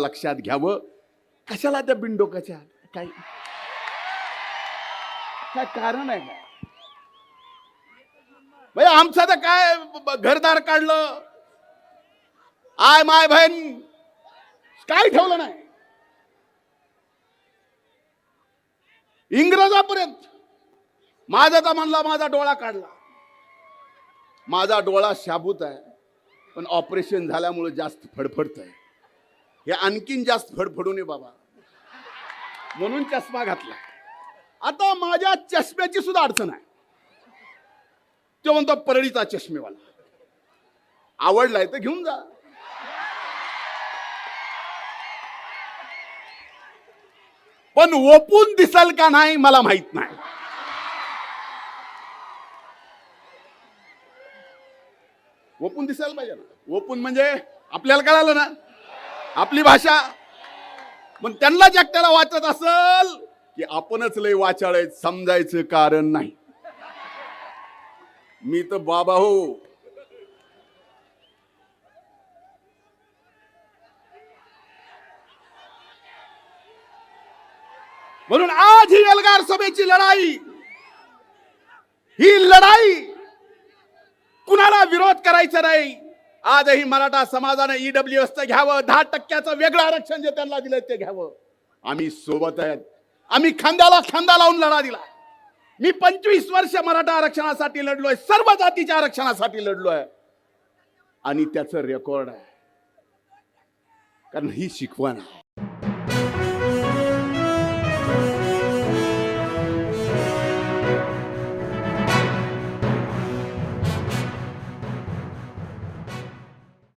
लक्षात घ्यावं. कशाला त्या बिनडोकाच्या काय? काय कारण आहे का भाई म्हणजे आमचं तर काय घरदार काढलं? आय माय बहीण काय ठेवलं नाही? इंग्रजापर्यंत. माझा तर म्हणला माझा डोळा काढला. माझा डोळा शाबूत आहे पण ऑपरेशन झाल्यामुळे जास्त फडफडत आहे हे आणखीन जास्त फडफडू नये बाबा. म्हणून चष्मा घातला. आता माझ्या चष्म्याची सुद्धा अडचण आहे. तो म्हणतो परळीचा चष्मेवाला. आवडलाय तर घेऊन जा. पण ओपून दिसल का नाही मला माहीत नाही. ओपून दिसायला पाहिजे ना. ओपून म्हणजे आपल्याला कळालं ना? आपली भाषा. पण त्यांना जगताला वाचत असल की आपणच लय वाचाळ समजायचं कारण नाही. मी तर बाबा हो. म्हणून आज ही एल्गार सभेची लढाई ही लढाई कुणाला विरोध करायचा नाही आजही मराठा समाजाने ईडब्ल्यू एसचं घ्यावं. दहा टक्क्याचं वेगळं आरक्षण जे त्यांना दिलं ते घ्यावं. आम्ही सोबत आहेत. आम्ही खांद्याला खांदा लावून लढा दिला. मी पंचवीस वर्ष मराठा आरक्षणासाठी लढलोय. सर्व जातीच्या आरक्षणासाठी लढलोय. आणि त्याचं रेकॉर्ड आहे. कारण ही शिकवण आहे.